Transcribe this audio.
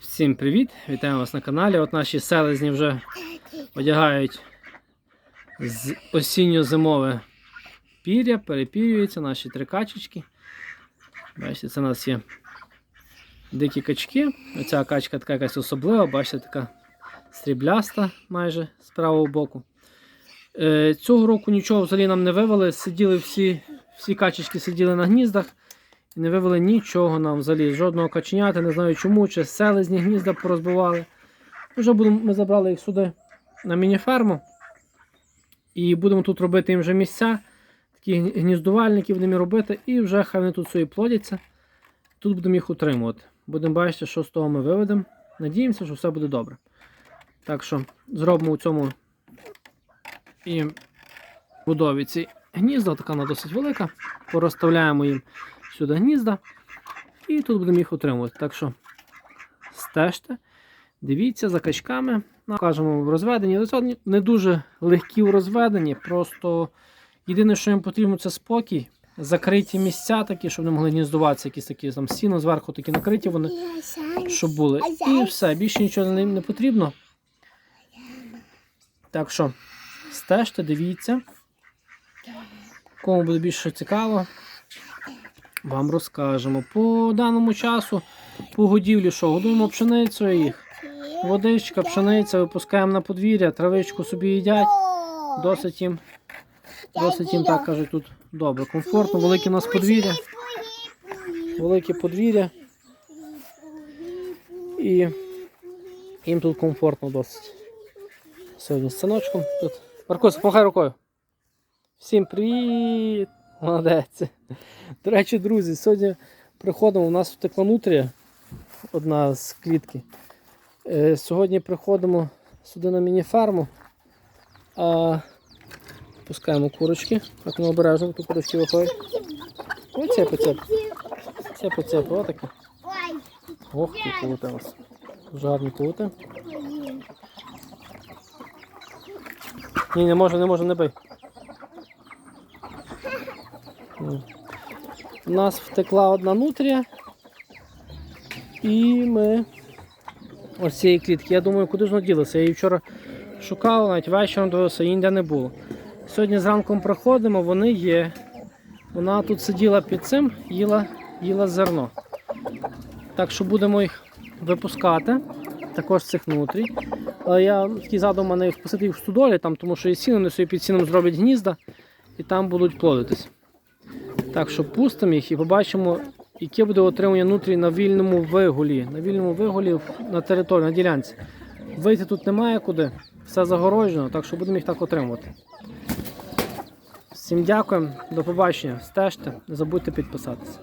Всім привіт! Вітаємо вас на каналі. От наші селезні вже одягають з осінньо-зимове пір'я, перепірюються наші три качечки. Бачите, це у нас є дикі качки. Оця качка така якась особлива, бачите, така срібляста майже з правого боку. Е, цього року нічого взагалі нам не вивели. Сиділи всі, всі качечки сиділи на гніздах. І не вивели нічого нам взагалі, жодного каченята, не знаю чому, чи селезні гнізда порозбивали. Вже будемо, ми забрали їх сюди на мініферму. І будемо тут робити їм вже місця. Такі гніздувальники будемо робити, і вже хай вони тут собі плодяться. Тут будемо їх утримувати. Будемо бачити, що з того ми виведемо. Надіємося, що все буде добре. Так що зробимо у цьому і будові ці гнізда, така вона досить велика. Порозставляємо їм сюди гнізда. І тут будемо їх утримувати. Так що стежте, дивіться за качками. Ну, Кажемо, в розведенні. Не дуже легкі в розведенні. Просто єдине, що їм потрібно, це спокій. Закриті місця такі, щоб не могли гніздуватися, якісь такі там сіно зверху такі накриті вони, щоб були. І все, більше нічого не, не потрібно. Так що стежте, дивіться. Кому буде більше цікаво, вам розкажемо. По даному часу, по годівлі, що годуємо пшеницею їх. Водичка, пшениця, випускаємо на подвір'я, травичку собі їдять. Досить їм, досить їм так кажуть, тут добре, комфортно, велике у нас подвір'я. Велике подвір'я. І їм тут комфортно досить. Сьогодні з синочком тут. Маркус, помахай рукою. Всім привіт! Молодець. До речі, друзі, сьогодні приходимо. У нас втекла нутрія, одна з клітки. Е, Сьогодні приходимо сюди на міні-ферму. А пускаємо курочки. Так ми обережно, тут курочки виходять. Ось цепи, цеп. Цепи, цепи, отакі. Ох, які кулити у вас. Дуже гарні. Ні, не можу, не можу, не бий. У нас втекла одна нутрія. І ми ось цієї клітки. Я думаю, куди ж воно ділося. Я її вчора шукав, навіть вечором дивився, її ніде не було. Сьогодні зранку проходимо, вони є. Вона тут сиділа під цим, їла, їла зерно. Так що будемо їх випускати, також цих нутрій. Але я такий задум мене їх посадити їх в студолі, там, тому що і сіно, вони собі під сіном зроблять гнізда і там будуть плодитись. Так що пустимо їх і побачимо, яке буде отримання нутрій на вільному вигулі. На вільному вигулі на території, на ділянці. Вийти тут немає куди, все загороджено, так що будемо їх так отримувати. Всім дякуємо, до побачення. Стежте, не забудьте підписатися.